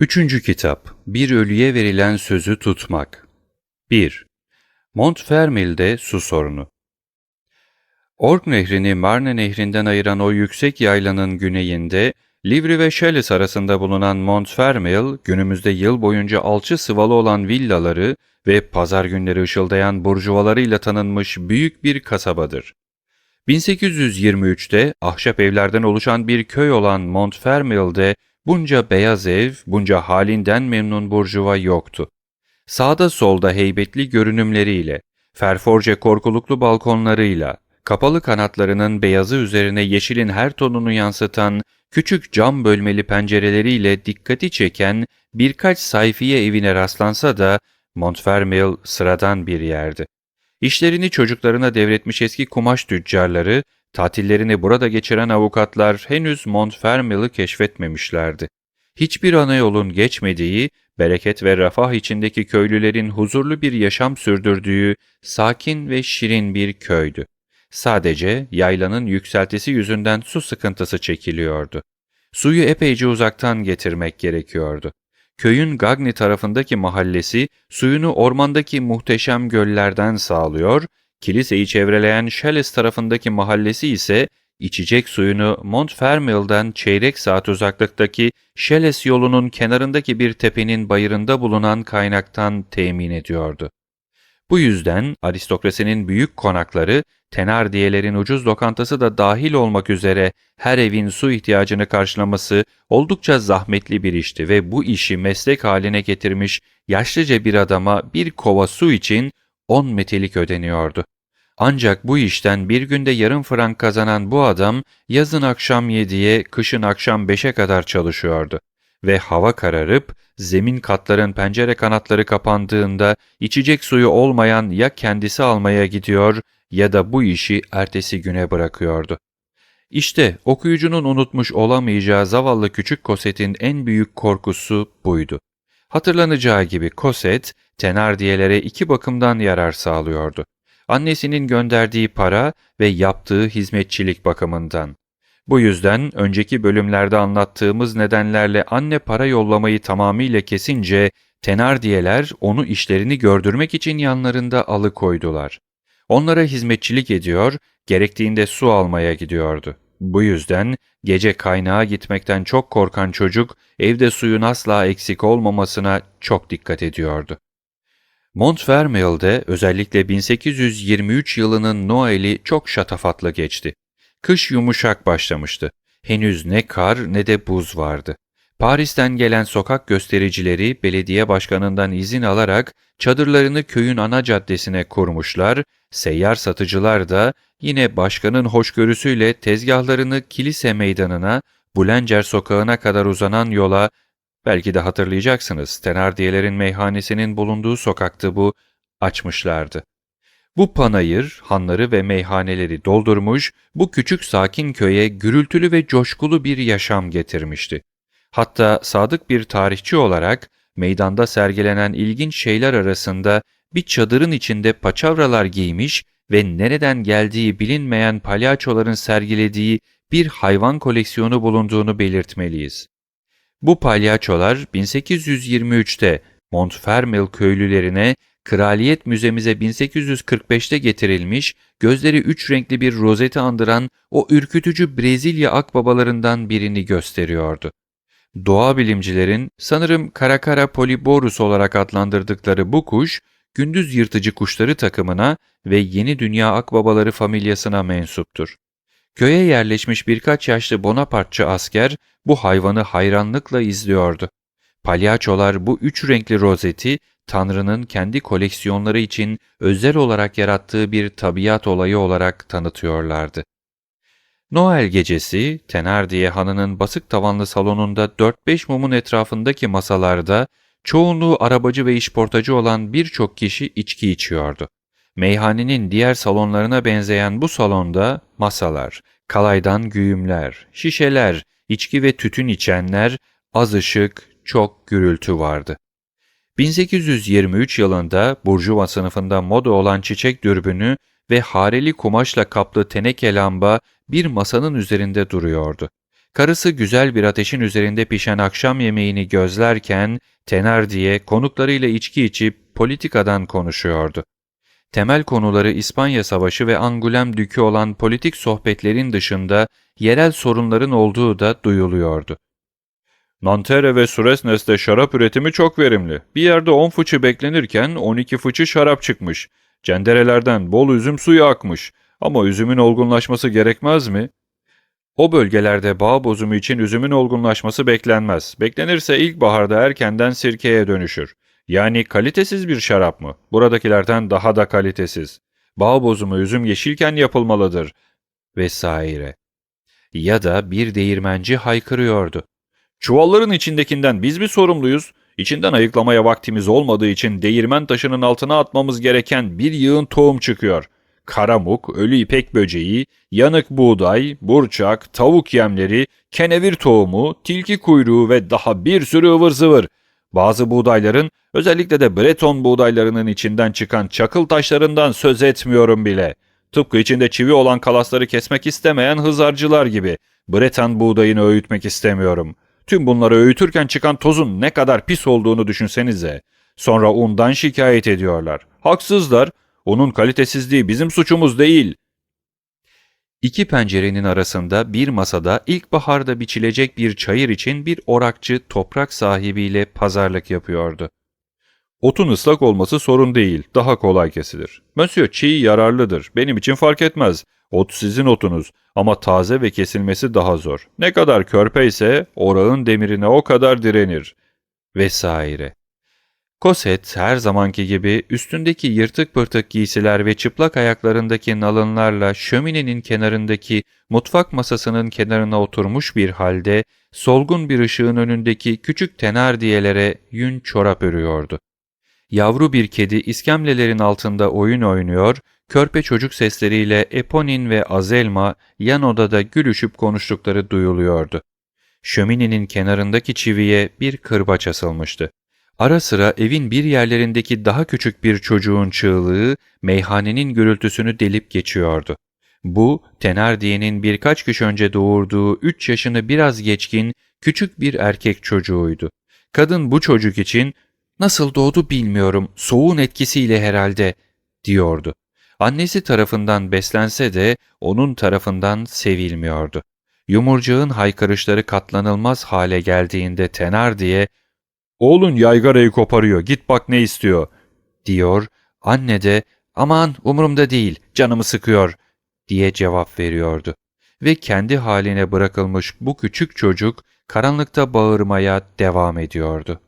Üçüncü kitap Bir Ölüye Verilen Sözü Tutmak 1. Montfermil'de su sorunu Ork nehrini Marne nehrinden ayıran o yüksek yaylanın güneyinde Livry ve Chelles arasında bulunan Montfermil, günümüzde yıl boyunca alçı sıvalı olan villaları ve pazar günleri ışıldayan burjuvalarıyla tanınmış büyük bir kasabadır. 1823'te ahşap evlerden oluşan bir köy olan Montfermil'de bunca beyaz ev, bunca halinden memnun burjuva yoktu. Sağda solda heybetli görünümleriyle, ferforce korkuluklu balkonlarıyla, kapalı kanatlarının beyazı üzerine yeşilin her tonunu yansıtan küçük cam bölmeli pencereleriyle dikkati çeken birkaç sayfiye evine rastlansa da Montfermil sıradan bir yerdi. İşlerini çocuklarına devretmiş eski kumaş tüccarları, tatillerini burada geçiren avukatlar henüz Montfermil'i keşfetmemişlerdi. Hiçbir ana yolun geçmediği, bereket ve refah içindeki köylülerin huzurlu bir yaşam sürdürdüğü sakin ve şirin bir köydü. Sadece yaylanın yükseltisi yüzünden su sıkıntısı çekiliyordu. Suyu epeyce uzaktan getirmek gerekiyordu. Köyün Gagni tarafındaki mahallesi suyunu ormandaki muhteşem göllerden sağlıyor, kiliseyi çevreleyen Chelles tarafındaki mahallesi ise içecek suyunu Montfermil'den çeyrek saat uzaklıktaki Chelles yolunun kenarındaki bir tepenin bayırında bulunan kaynaktan temin ediyordu. Bu yüzden aristokrasinin büyük konakları, tenardiyelerin ucuz lokantası da dahil olmak üzere her evin su ihtiyacını karşılaması oldukça zahmetli bir işti ve bu işi meslek haline getirmiş yaşlıca bir adama bir kova su için 10 metelik ödeniyordu. Ancak bu işten bir günde yarım frank kazanan bu adam yazın akşam 7'ye, kışın akşam 5'e kadar çalışıyordu. Ve hava kararıp zemin katların pencere kanatları kapandığında içecek suyu olmayan ya kendisi almaya gidiyor ya da bu işi ertesi güne bırakıyordu. İşte okuyucunun unutmuş olamayacağı zavallı küçük Koset'in en büyük korkusu buydu. Hatırlanacağı gibi Koset, Tenardiyelere iki bakımdan yarar sağlıyordu. Annesinin gönderdiği para ve yaptığı hizmetçilik bakımından. Bu yüzden önceki bölümlerde anlattığımız nedenlerle anne para yollamayı tamamıyla kesince Tenardiyeler onu işlerini gördürmek için yanlarında alıkoydular. Onlara hizmetçilik ediyor, gerektiğinde su almaya gidiyordu. Bu yüzden gece kaynağa gitmekten çok korkan çocuk evde suyun asla eksik olmamasına çok dikkat ediyordu. Montfermeil'de özellikle 1823 yılının Noel'i çok şatafatlı geçti. Kış yumuşak başlamıştı. Henüz ne kar ne de buz vardı. Paris'ten gelen sokak göstericileri belediye başkanından izin alarak çadırlarını köyün ana caddesine kurmuşlar, seyyar satıcılar da yine başkanın hoşgörüsüyle tezgahlarını kilise meydanına, Bulencer sokağına kadar uzanan yola, belki de hatırlayacaksınız, Tenardiyelerin meyhanesinin bulunduğu sokaktı bu, açmışlardı. Bu panayır, hanları ve meyhaneleri doldurmuş, bu küçük sakin köye gürültülü ve coşkulu bir yaşam getirmişti. Hatta sadık bir tarihçi olarak meydanda sergilenen ilginç şeyler arasında bir çadırın içinde paçavralar giymiş ve nereden geldiği bilinmeyen palyaçoların sergilediği bir hayvan koleksiyonu bulunduğunu belirtmeliyiz. Bu palyaçolar 1823'te Montfermil köylülerine Kraliyet Müzemize 1845'te getirilmiş, gözleri üç renkli bir rozeti andıran o ürkütücü Brezilya akbabalarından birini gösteriyordu. Doğa bilimcilerin sanırım Karakara polyborus olarak adlandırdıkları bu kuş, gündüz yırtıcı kuşları takımına ve Yeni Dünya akbabaları familyasına mensuptur. Köye yerleşmiş birkaç yaşlı Bonapartçı asker bu hayvanı hayranlıkla izliyordu. Palyaçolar bu üç renkli rozeti Tanrı'nın kendi koleksiyonları için özel olarak yarattığı bir tabiat olayı olarak tanıtıyorlardı. Noel gecesi Tenardiye Hanı'nın basık tavanlı salonunda 4-5 mumun etrafındaki masalarda çoğunluğu arabacı ve işportacı olan birçok kişi içki içiyordu. Meyhanenin diğer salonlarına benzeyen bu salonda masalar, kalaydan güğümler, şişeler, içki ve tütün içenler, az ışık, çok gürültü vardı. 1823 yılında Burjuva sınıfında moda olan çiçek dürbünü ve hareli kumaşla kaplı teneke lamba bir masanın üzerinde duruyordu. Karısı güzel bir ateşin üzerinde pişen akşam yemeğini gözlerken Tenardiye konuklarıyla içki içip politikadan konuşuyordu. Temel konuları İspanya Savaşı ve Angulem Dükü olan politik sohbetlerin dışında yerel sorunların olduğu da duyuluyordu. Nanterre ve Suresnes'te şarap üretimi çok verimli. Bir yerde 10 fıçı beklenirken 12 fıçı şarap çıkmış. Cenderelerden bol üzüm suyu akmış. Ama üzümün olgunlaşması gerekmez mi? O bölgelerde bağ bozumu için üzümün olgunlaşması beklenmez. Beklenirse ilkbaharda erkenden sirkeye dönüşür. Yani kalitesiz bir şarap mı? Buradakilerden daha da kalitesiz. Bağ bozumu üzüm yeşilken yapılmalıdır. Vesaire. Ya da bir değirmenci haykırıyordu. Çuvalların içindekinden biz mi sorumluyuz? İçinden ayıklamaya vaktimiz olmadığı için değirmen taşının altına atmamız gereken bir yığın tohum çıkıyor. Karamuk, ölü ipek böceği, yanık buğday, burçak, tavuk yemleri, kenevir tohumu, tilki kuyruğu ve daha bir sürü ıvır zıvır. Bazı buğdayların, özellikle de Breton buğdaylarının içinden çıkan çakıl taşlarından söz etmiyorum bile. Tıpkı içinde çivi olan kalasları kesmek istemeyen hızarcılar gibi. Breton buğdayını öğütmek istemiyorum. Tüm bunları öğütürken çıkan tozun ne kadar pis olduğunu düşünsenize. Sonra undan şikayet ediyorlar. Haksızlar. Unun kalitesizliği bizim suçumuz değil. İki pencerenin arasında bir masada ilkbaharda biçilecek bir çayır için bir orakçı toprak sahibiyle pazarlık yapıyordu. Otun ıslak olması sorun değil, daha kolay kesilir. Monsieur çiğ yararlıdır, benim için fark etmez. Ot sizin otunuz ama taze ve kesilmesi daha zor. Ne kadar körpe ise orağın demirine o kadar direnir. Vesaire. Koset her zamanki gibi üstündeki yırtık pırtık giysiler ve çıplak ayaklarındaki nalınlarla şöminenin kenarındaki mutfak masasının kenarına oturmuş bir halde solgun bir ışığın önündeki küçük tenardiyelere yün çorap örüyordu. Yavru bir kedi iskemlelerin altında oyun oynuyor, körpe çocuk sesleriyle Eponin ve Azelma yan odada gülüşüp konuştukları duyuluyordu. Şöminenin kenarındaki çiviye bir kırbaç asılmıştı. Ara sıra evin bir yerlerindeki daha küçük bir çocuğun çığlığı meyhanenin gürültüsünü delip geçiyordu. Bu, Tenardiye'nin birkaç kış önce doğurduğu üç yaşını biraz geçkin küçük bir erkek çocuğuydu. Kadın bu çocuk için ''Nasıl doğdu bilmiyorum, soğuğun etkisiyle herhalde.'' diyordu. Annesi tarafından beslense de onun tarafından sevilmiyordu. Yumurcağın haykırışları katlanılmaz hale geldiğinde Tenardiye Oğlun yaygarayı koparıyor, git bak ne istiyor, diyor. Anne de, aman umurumda değil, canımı sıkıyor, diye cevap veriyordu. Ve kendi haline bırakılmış bu küçük çocuk karanlıkta bağırmaya devam ediyordu.